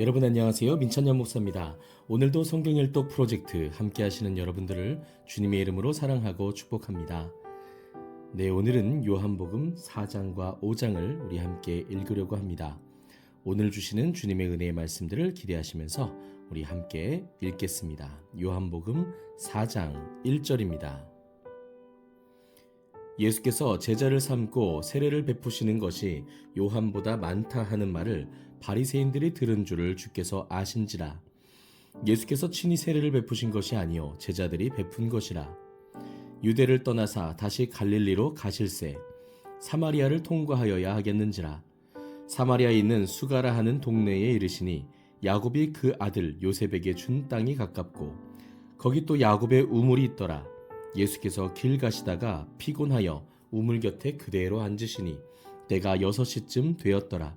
여러분 안녕하세요. 민찬현 목사입니다. 오늘도 성경 일독 프로젝트 함께 하시는 여러분들을 주님의 이름으로 사랑하고 축복합니다. 네, 오늘은 요한복음 4장과 5장을 우리 함께 읽으려고 합니다. 오늘 주시는 주님의 은혜의 말씀들을 기대하시면서 우리 함께 읽겠습니다. 요한복음 4장 1절입니다. 예수께서 제자를 삼고 세례를 베푸시는 것이 요한보다 많다 하는 말을 바리새인들이 들은 줄을 주께서 아신지라. 예수께서 친히 세례를 베푸신 것이 아니요 제자들이 베푼 것이라. 유대를 떠나사 다시 갈릴리로 가실새 사마리아를 통과하여야 하겠는지라. 사마리아에 있는 수가라 하는 동네에 이르시니 야곱이 그 아들 요셉에게 준 땅이 가깝고 거기 또 야곱의 우물이 있더라. 예수께서 길 가시다가 피곤하여 우물 곁에 그대로 앉으시니 때가 여섯 시쯤 되었더라.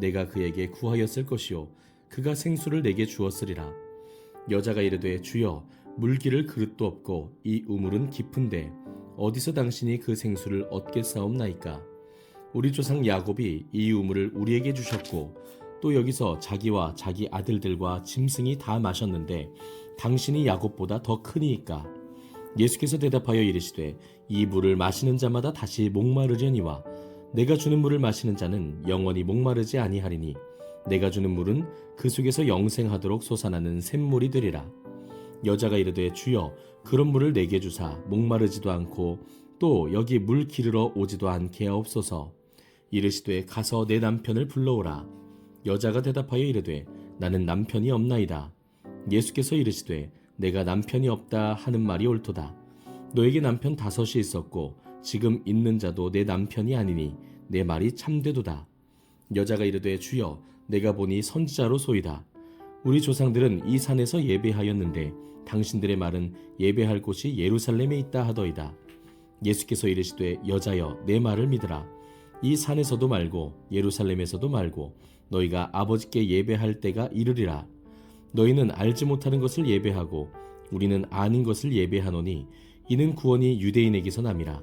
내가 그에게 구하였을 것이요. 그가 생수를 내게 주었으리라. 여자가 이르되 주여 물기를 그릇도 없고 이 우물은 깊은데 어디서 당신이 그 생수를 얻겠사옵나이까? 우리 조상 야곱이 이 우물을 우리에게 주셨고 또 여기서 자기와 자기 아들들과 짐승이 다 마셨는데 당신이 야곱보다 더 크니이까? 예수께서 대답하여 이르시되 이 물을 마시는 자마다 다시 목마르려니와 내가 주는 물을 마시는 자는 영원히 목마르지 아니하리니 내가 주는 물은 그 속에서 영생하도록 솟아나는 샘물이 되리라. 여자가 이르되 주여 그런 물을 내게 주사 목마르지도 않고 또 여기 물 기르러 오지도 않게 하옵소서. 이르시되 가서 내 남편을 불러오라. 여자가 대답하여 이르되 나는 남편이 없나이다. 예수께서 이르시되 내가 남편이 없다 하는 말이 옳도다. 너에게 남편 다섯이 있었고 지금 있는 자도 내 남편이 아니니 내 말이 참되도다. 여자가 이르되 주여 내가 보니 선지자로 소이다. 우리 조상들은 이 산에서 예배하였는데 당신들의 말은 예배할 곳이 예루살렘에 있다 하더이다. 예수께서 이르시되 여자여 내 말을 믿으라. 이 산에서도 말고 예루살렘에서도 말고 너희가 아버지께 예배할 때가 이르리라. 너희는 알지 못하는 것을 예배하고 우리는 아는 것을 예배하노니 이는 구원이 유대인에게서 남이라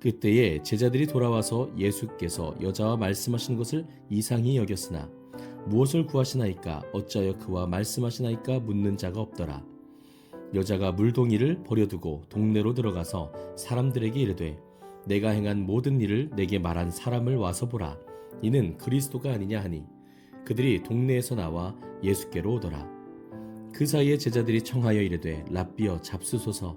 그때에 제자들이 돌아와서 예수께서 여자와 말씀하신 것을 이상히 여겼으나 무엇을 구하시나이까 어찌하여 그와 말씀하시나이까 묻는 자가 없더라. 여자가 물동이를 버려두고 동네로 들어가서 사람들에게 이르되 내가 행한 모든 일을 내게 말한 사람을 와서 보라. 이는 그리스도가 아니냐 하니 그들이 동네에서 나와 예수께로 오더라. 그 사이에 제자들이 청하여 이르되 랍비어 잡수소서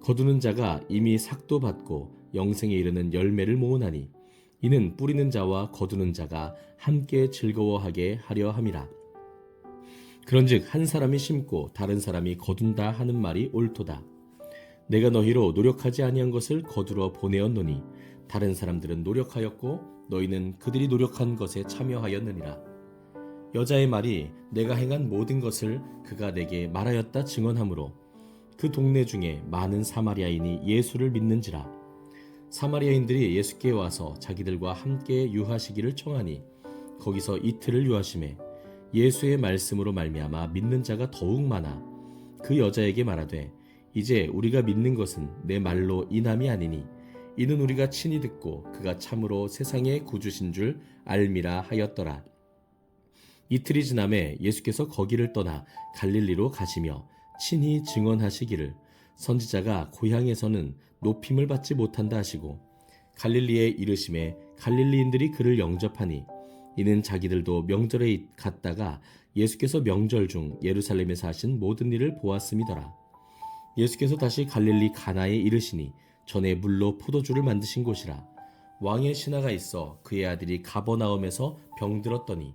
거두는 자가 이미 삭도 받고 영생에 이르는 열매를 모으나니 이는 뿌리는 자와 거두는 자가 함께 즐거워하게 하려 함이라. 그런즉 한 사람이 심고 다른 사람이 거둔다 하는 말이 옳도다. 내가 너희로 노력하지 아니한 것을 거두러 보내었노니 다른 사람들은 노력하였고 너희는 그들이 노력한 것에 참여하였느니라. 여자의 말이 내가 행한 모든 것을 그가 내게 말하였다 증언하므로 그 동네 중에 많은 사마리아인이 예수를 믿는지라 사마리아인들이 예수께 와서 자기들과 함께 유하시기를 청하니 거기서 이틀을 유하심에 예수의 말씀으로 말미암아 믿는 자가 더욱 많아 그 여자에게 말하되 이제 우리가 믿는 것은 내 말로 인함이 아니니 이는 우리가 친히 듣고 그가 참으로 세상의 구주신 줄 알미라 하였더라. 이틀이 지남에 예수께서 거기를 떠나 갈릴리로 가시며 친히 증언하시기를 선지자가 고향에서는 높임을 받지 못한다 하시고 갈릴리에 이르심에 갈릴리인들이 그를 영접하니 이는 자기들도 명절에 갔다가 예수께서 명절 중 예루살렘에서 하신 모든 일을 보았음이더라. 예수께서 다시 갈릴리 가나에 이르시니 전에 물로 포도주를 만드신 곳이라 왕의 신하가 있어 그의 아들이 가버나움에서 병들었더니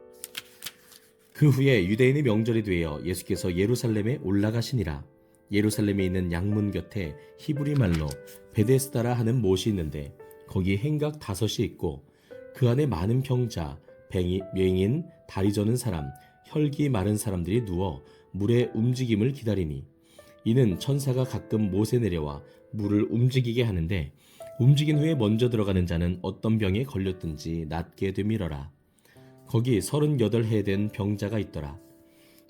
그 후에 유대인의 명절이 되어 예수께서 예루살렘에 올라가시니라. 예루살렘에 있는 양문 곁에 히브리 말로 베데스다라 하는 못이 있는데 거기 행각 다섯이 있고 그 안에 많은 병자, 뱅이, 맹인, 다리 저는 사람, 혈기 마른 사람들이 누워 물의 움직임을 기다리니 이는 천사가 가끔 못에 내려와 물을 움직이게 하는데 움직인 후에 먼저 들어가는 자는 어떤 병에 걸렸든지 낫게 되밀어라. 거기 서른여덟 해된 병자가 있더라.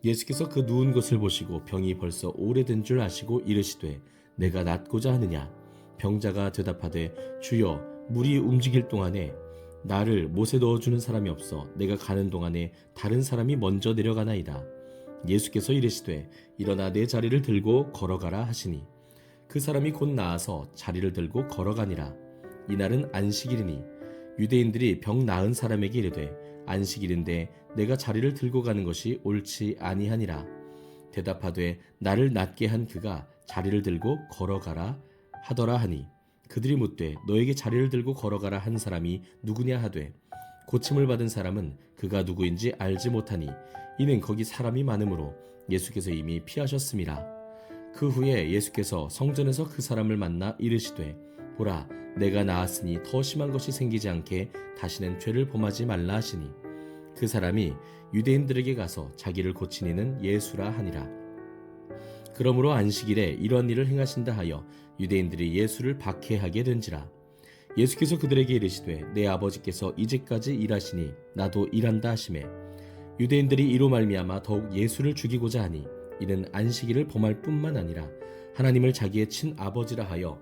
예수께서 그 누운 것을 보시고 병이 벌써 오래된 줄 아시고 이르시되 내가 낫고자 하느냐 병자가 대답하되 주여 물이 움직일 동안에 나를 못에 넣어주는 사람이 없어 내가 가는 동안에 다른 사람이 먼저 내려가나이다. 예수께서 이르시되 일어나 내 자리를 들고 걸어가라 하시니 그 사람이 곧 나아서 자리를 들고 걸어가니라. 이날은 안식일이니 유대인들이 병 나은 사람에게 이르되 안식일인데 내가 자리를 들고 가는 것이 옳지 아니하니라. 대답하되 나를 낫게 한 그가 자리를 들고 걸어가라 하더라 하니 그들이 묻되 너에게 자리를 들고 걸어가라 한 사람이 누구냐 하되 고침을 받은 사람은 그가 누구인지 알지 못하니 이는 거기 사람이 많으므로 예수께서 이미 피하셨음이라 그 후에 예수께서 성전에서 그 사람을 만나 이르시되 보라 내가 나았으니 더 심한 것이 생기지 않게 다시는 죄를 범하지 말라 하시니. 그 사람이 유대인들에게 가서 자기를 고친 이는 예수라 하니라. 그러므로 안식일에 이런 일을 행하신다 하여 유대인들이 예수를 박해하게 된지라. 예수께서 그들에게 이르시되 내 아버지께서 이제까지 일하시니 나도 일한다 하시매 유대인들이 이로 말미암아 더욱 예수를 죽이고자 하니 이는 안식일을 범할 뿐만 아니라 하나님을 자기의 친 아버지라 하여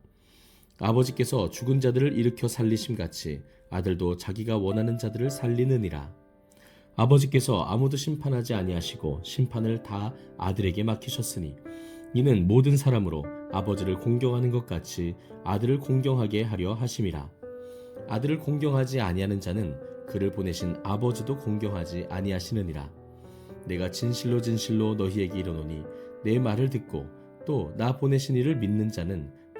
아버지께서 죽은 자들을 일으켜 살리심 같이 아들도 자기가 원하는 자들을 살리느니라. 아버지께서 아무도 심판하지 아니하시고 심판을 다 아들에게 맡기셨으니 이는 모든 사람으로 아버지를 공경하는 것 같이 아들을 공경하게 하려 하심이라 아들을 공경하지 아니하는 자는 그를 보내신 아버지도 공경하지 아니하시느니라 내가 진실로 진실로 너희에게 이르노니 내 말을 듣고 또 나 보내신 이를 믿는 자는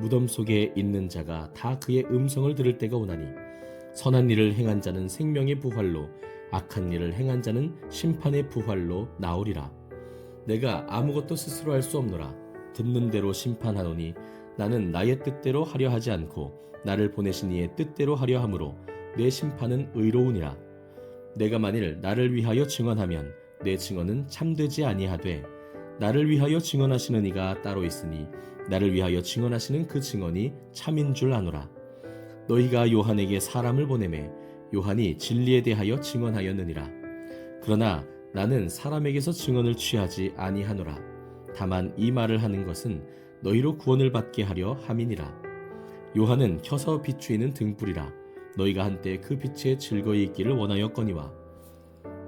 무덤 속에 있는 자가 다 그의 음성을 들을 때가 오나니 선한 일을 행한 자는 생명의 부활로 악한 일을 행한 자는 심판의 부활로 나오리라. 내가 아무것도 스스로 할 수 없노라. 듣는 대로 심판하노니 나는 나의 뜻대로 하려 하지 않고 나를 보내신 이의 뜻대로 하려 함으로 내 심판은 의로우니라. 내가 만일 나를 위하여 증언하면 내 증언은 참되지 아니하되 나를 위하여 증언하시는 이가 따로 있으니 나를 위하여 증언하시는 그 증언이 참인 줄 아노라. 너희가 요한에게 사람을 보내매 요한이 진리에 대하여 증언하였느니라. 그러나 나는 사람에게서 증언을 취하지 아니하노라. 다만 이 말을 하는 것은 너희로 구원을 받게 하려 함이니라. 요한은 켜서 비추이는 등불이라. 너희가 한때 그 빛에 즐거이 있기를 원하였거니와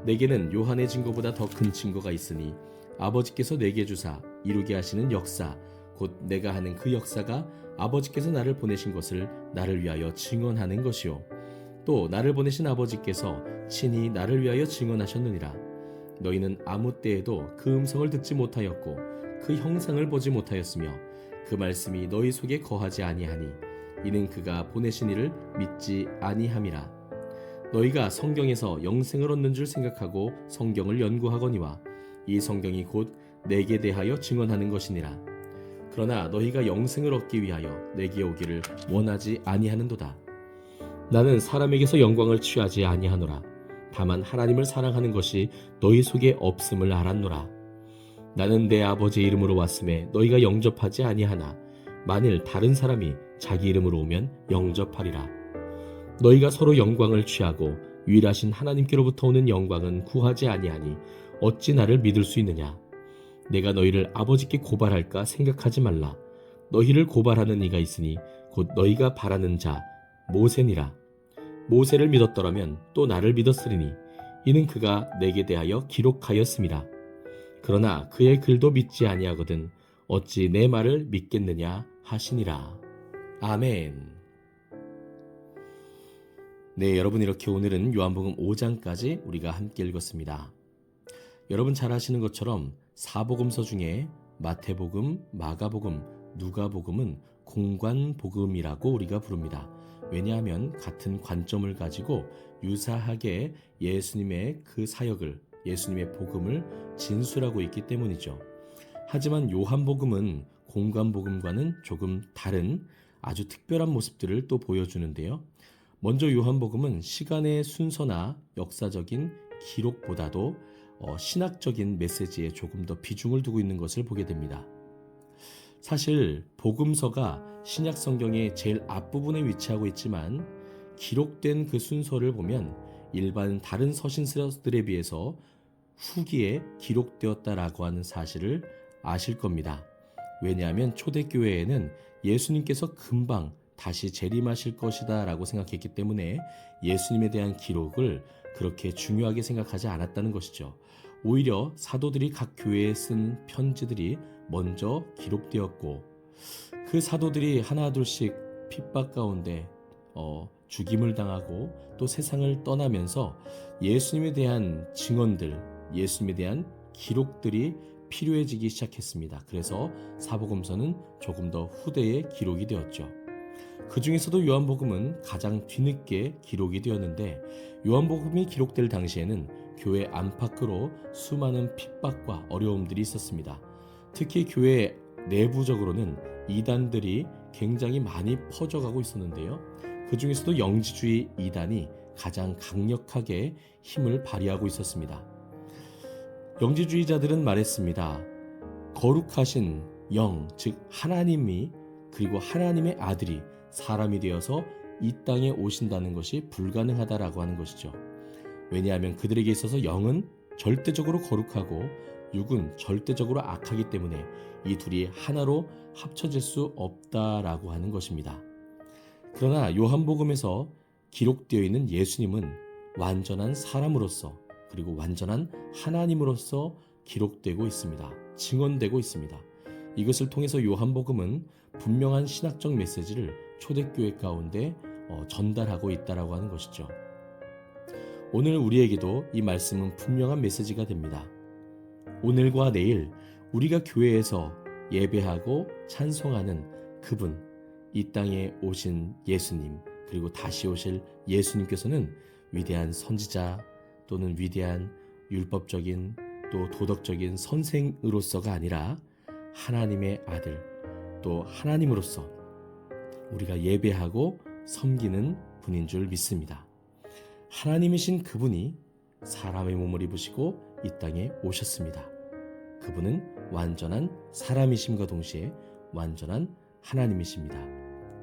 내게는 요한의 증거보다 더 큰 증거가 있으니 아버지께서 내게 주사 이루게 하시는 역사 곧 내가 하는 그 역사가 아버지께서 나를 보내신 것을 나를 위하여 증언하는 것이요. 또 나를 보내신 아버지께서 친히 나를 위하여 증언하셨느니라. 너희는 아무 때에도 그 음성을 듣지 못하였고 그 형상을 보지 못하였으며 그 말씀이 너희 속에 거하지 아니하니 이는 그가 보내신 이를 믿지 아니함이라. 너희가 성경에서 영생을 얻는 줄 생각하고 성경을 연구하거니와 이 성경이 곧 내게 대하여 증언하는 것이니라 그러나 너희가 영생을 얻기 위하여 내게 오기를 원하지 아니하는도다. 나는 사람에게서 영광을 취하지 아니하노라. 다만 하나님을 사랑하는 것이 너희 속에 없음을 알았노라. 나는 내 아버지의 이름으로 왔음에 너희가 영접하지 아니하나 만일 다른 사람이 자기 이름으로 오면 영접하리라. 너희가 서로 영광을 취하고 유일하신 하나님께로부터 오는 영광은 구하지 아니하니 어찌 나를 믿을 수 있느냐 내가 너희를 아버지께 고발할까 생각하지 말라. 너희를 고발하는 이가 있으니 곧 너희가 바라는 자 모세니라. 모세를 믿었더라면 또 나를 믿었으리니 이는 그가 내게 대하여 기록하였음이라 그러나 그의 글도 믿지 아니하거든 어찌 내 말을 믿겠느냐 하시니라. 아멘. 네, 여러분 이렇게 오늘은 요한복음 5장까지 우리가 함께 읽었습니다. 여러분 잘 아시는 것처럼 사복음서 중에 마태복음, 마가복음, 누가복음은 공관복음이라고 우리가 부릅니다. 왜냐하면 같은 관점을 가지고 유사하게 예수님의 그 사역을 예수님의 복음을 진술하고 있기 때문이죠. 하지만 요한복음은 공관복음과는 조금 다른 아주 특별한 모습들을 또 보여주는데요. 먼저 요한복음은 시간의 순서나 역사적인 기록보다도 어, 신학적인 메시지에 조금 더 비중을 두고 있는 것을 보게 됩니다. 사실 복음서가 신약 성경의 제일 앞부분에 위치하고 있지만 기록된 그 순서를 보면 일반 다른 서신서들에 비해서 후기에 기록되었다라고 하는 사실을 아실 겁니다. 왜냐하면 초대교회에는 예수님께서 금방 다시 재림하실 것이다 라고 생각했기 때문에 예수님에 대한 기록을 그렇게 중요하게 생각하지 않았다는 것이죠. 오히려 사도들이 각 교회에 쓴 편지들이 먼저 기록되었고 그 사도들이 하나둘씩 핍박 가운데 어, 죽임을 당하고 또 세상을 떠나면서 예수님에 대한 증언들, 예수님에 대한 기록들이 필요해지기 시작했습니다. 그래서 사복음서는 조금 더 후대에 기록이 되었죠. 그 중에서도 요한복음은 가장 뒤늦게 기록이 되었는데 요한복음이 기록될 당시에는 교회 안팎으로 수많은 핍박과 어려움들이 있었습니다. 특히 교회 내부적으로는 이단들이 굉장히 많이 퍼져가고 있었는데요. 그 중에서도 영지주의 이단이 가장 강력하게 힘을 발휘하고 있었습니다. 영지주의자들은 말했습니다. 거룩하신 영, 즉 하나님이 그리고 하나님의 아들이 사람이 되어서 이 땅에 오신다는 것이 불가능하다라고 하는 것이죠. 왜냐하면 그들에게 있어서 영은 절대적으로 거룩하고 육은 절대적으로 악하기 때문에 이 둘이 하나로 합쳐질 수 없다라고 하는 것입니다. 그러나 요한복음에서 기록되어 있는 예수님은 완전한 사람으로서 그리고 완전한 하나님으로서 기록되고 있습니다. 증언되고 있습니다. 이것을 통해서 요한복음은 분명한 신학적 메시지를 초대교회 가운데 어, 전달하고 있다라고 하는 것이죠. 오늘 우리에게도 이 말씀은 분명한 메시지가 됩니다. 오늘과 내일 우리가 교회에서 예배하고 찬송하는 그분, 이 땅에 오신 예수님, 그리고 다시 오실 예수님께서는 위대한 선지자, 또 또는 위대한 율법적인 또 도덕적인 선생으로서가 아니라 하나님의 아들 또 하나님으로서 우리가 예배하고 섬기는 분인 줄 믿습니다. 하나님이신 그분이 사람의 몸을 입으시고 이 땅에 오셨습니다. 그분은 완전한 사람이심과 동시에 완전한 하나님이십니다.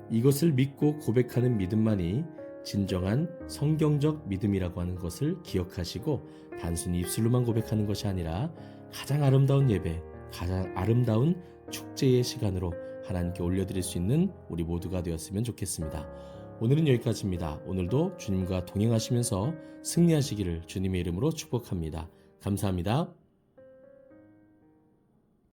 이것을 믿고 고백하는 믿음만이 진정한 성경적 믿음이라고 하는 것을 기억하시고 단순히 입술로만 고백하는 것이 아니라 가장 아름다운 예배, 가장 아름다운 축제의 시간으로 하나님께 올려드릴 수 있는 우리 모두가 되었으면 좋겠습니다. 오늘은 여기까지입니다. 오늘도 주님과 동행하시면서 승리하시기를 주님의 이름으로 축복합니다. 감사합니다.